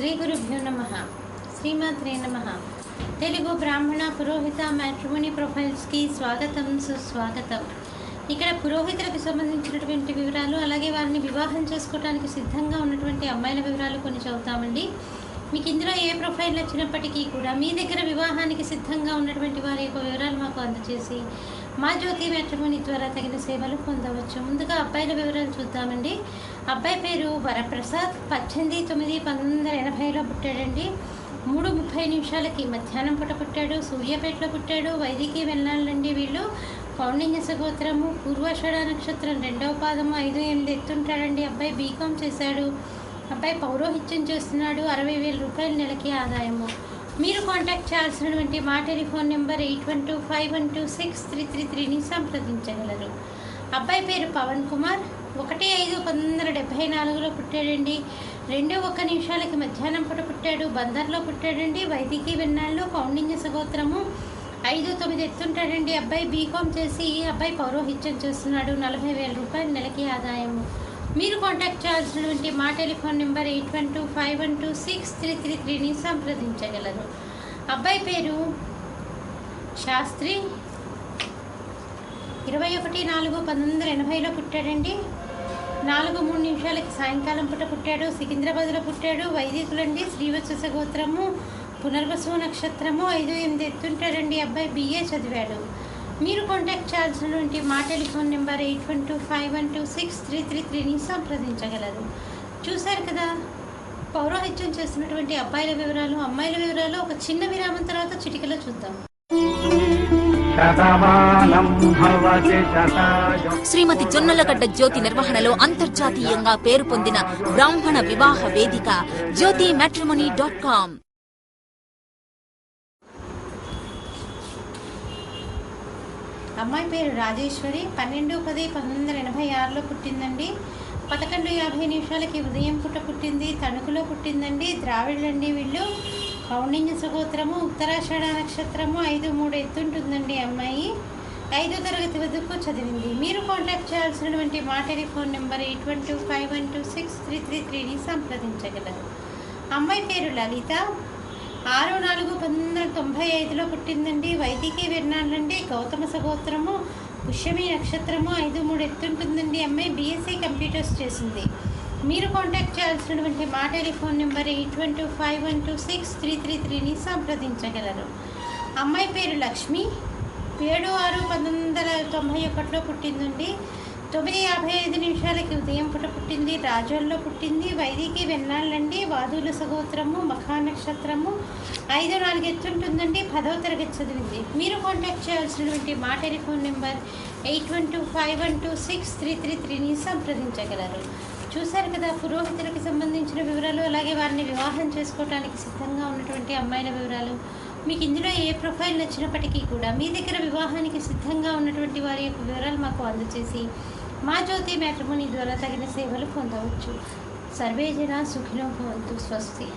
శ్రీ గురుభ్యో నమ. శ్రీమాత్రే నమ. తెలుగు బ్రాహ్మణ పురోహిత మ్యాట్రిమోనీ ప్రొఫైల్స్కి స్వాగతం సుస్వాగతం. ఇక్కడ పురోహితులకు సంబంధించినటువంటి వివరాలు అలాగే వారిని వివాహం చేసుకోవడానికి సిద్ధంగా ఉన్నటువంటి అమ్మాయిల వివరాలు కొన్ని చదువుతామండి. మీకు ఇందులో ఏ ప్రొఫైల్ వచ్చినప్పటికీ కూడా మీ దగ్గర వివాహానికి సిద్ధంగా ఉన్నటువంటి వారి యొక్క వివరాలు మాకు అందజేసి మా జ్యోతి మ్యాట్రిమోనీ ద్వారా తగిన సేవలు పొందవచ్చు. ముందుగా అబ్బాయిల వివరాలు చూద్దామండి. అబ్బాయి పేరు వరప్రసాద్. పద్దెనిమిది తొమ్మిది పంతొమ్మిది వందల ఎనభైలో పుట్టాడండి. మూడు ముప్పై నిమిషాలకి మధ్యాహ్నం పూట పుట్టాడు. సూర్యాపేటలో పుట్టాడు. వైదికి వెళ్ళాలండి వీళ్ళు. పౌండిన్య సగోత్రము పూర్వాషాఢ నక్షత్రం రెండవ పాదము ఐదు ఎనిమిది ఎత్తుంటాడండి. అబ్బాయి బీకామ్ చేశాడు. అబ్బాయి పౌరోహిత్యం చేస్తున్నాడు. అరవై వేల రూపాయల నెలకి ఆదాయము. మీరు కాంటాక్ట్ చేయాల్సినటువంటి మా telephone number eight one two five one two six three three త్రీని సంప్రదించగలరు. అబ్బాయి పేరు పవన్ కుమార్. ఒకటి ఐదు పంతొమ్మిది వందల డెబ్భై నాలుగులో పుట్టాడండి. రెండు ఒక్క నిమిషాలకి మధ్యాహ్నం పూట పుట్టాడు. బందర్లో పుట్టాడండి. వైదికీ విన్నాళ్ళు కౌండిన్య సగోత్రము. ఐదు తొమ్మిది ఎత్తుంటాడండి. అబ్బాయి బీకామ్ చేసి అబ్బాయి పౌరోహిత్యం చేస్తున్నాడు. నలభై వేల రూపాయల నెలకి ఆదాయము. మీరు కాంటాక్ట్ చేయాల్సినటువంటి మా telephone number eight one two five one two six three three త్రీని సంప్రదించగలరు. అబ్బాయి పేరు శాస్త్రి. ఇరవై ఒకటి నాలుగు పంతొమ్మిది వందల ఎనభైలో పుట్టాడండి. నాలుగు మూడు నిమిషాలకి సాయంకాలం పూట పుట్టాడు. సికింద్రాబాద్లో పుట్టాడు. వైదికులండి. శ్రీవత్స గోత్రము పునర్వసు నక్షత్రము ఐదు ఎనిమిది ఎత్తుంటాడండి. అబ్బాయి బిఏ చదివాడు. మీరు కాంటాక్ట్ చేయాల్సినటువంటి మా telephone number eight one two five one two six three three త్రీని సంప్రదించగలరు చూశారు కదా? పౌరోహిత్యం చేసినటువంటి అబ్బాయిల వివరాలు అమ్మాయిల వివరాలు ఒక చిన్న విరామం తర్వాత చిటికలో చూద్దాం. శ్రీమతి జొన్నలగడ్డ జ్యోతి నిర్వహణలో అంతర్జాతీయంగా పేరు పొందిన బ్రాహ్మణ వివాహ వేదిక జ్యోతి మ్యాట్రిమోనీ డాట్ కామ్ అమ్మాయి పేరు రాజేశ్వరి పన్నెండు పది పంతొమ్మిది వందల ఎనభై ఆరులో పుట్టిందండి. పదకొండు యాభై నిమిషాలకి ఉదయం పుట్ట పుట్టింది తణుకులో పుట్టిందండి ద్రావిడండి వీళ్ళు. కౌండిన్య సహోత్రము ఉత్తరాషాఢ నక్షత్రము ఐదు మూడు ఎత్తుంటుందండి అమ్మాయి. ఐదో తరగతి వరకు చదివింది. మీరు కాంటాక్ట్ చేయాల్సినటువంటి మా telephone number eight one two five one two six three three త్రీని సంప్రదించగలరు. అమ్మాయి పేరు లలిత. ఆరు నాలుగు పంతొమ్మిది వందల తొంభై ఐదులో పుట్టిందండి. వైదికీ విన్నాళ్ళండి. గౌతమ సగోత్రము పుష్యమి నక్షత్రము ఐదు మూడు ఎత్తుంటుందండి. అమ్మాయి బీఎస్సీ కంప్యూటర్స్ చేసింది. మీరు కాంటాక్ట్ చేయాల్సినటువంటి మా telephone number eight one two five one two six three three త్రీని సంప్రదించగలరు. అమ్మాయి పేరు లక్ష్మి. ఏడు ఆరు పంతొమ్మిది వందల తొంభై ఒకటిలో పుట్టిందండి. తొమ్మిది యాభై ఐదు నిమిషాలకి ఉదయం పుట పుట్టింది. రాజోల్లో పుట్టింది. వైదికి వెన్నాళ్ళండి. వాదుల సగోత్రము మఖా నక్షత్రము. ఐదు నాలుగు ఎత్తుంటుందండి. పదవ తరగతి చదివింది. మీరు కాంటాక్ట్ చేయాల్సినటువంటి మా telephone number eight one two five one two six three three త్రీని సంప్రదించగలరు. చూశారు కదా పురోహితులకు సంబంధించిన వివరాలు అలాగే వారిని వివాహం చేసుకోవడానికి సిద్ధంగా ఉన్నటువంటి అమ్మాయిల వివరాలు. మీకు ఇందులో ఏ ప్రొఫైల్ నచ్చినప్పటికీ కూడా మీ దగ్గర వివాహానికి సిద్ధంగా ఉన్నటువంటి వారి యొక్క వివరాలు మాకు అందజేసి మా జ్యోతి మ్యాట్రిమోని ద్వారా తగిన సేవలు పొందవచ్చు. సర్వే జన సుఖినో భవంతు స్వస్తి.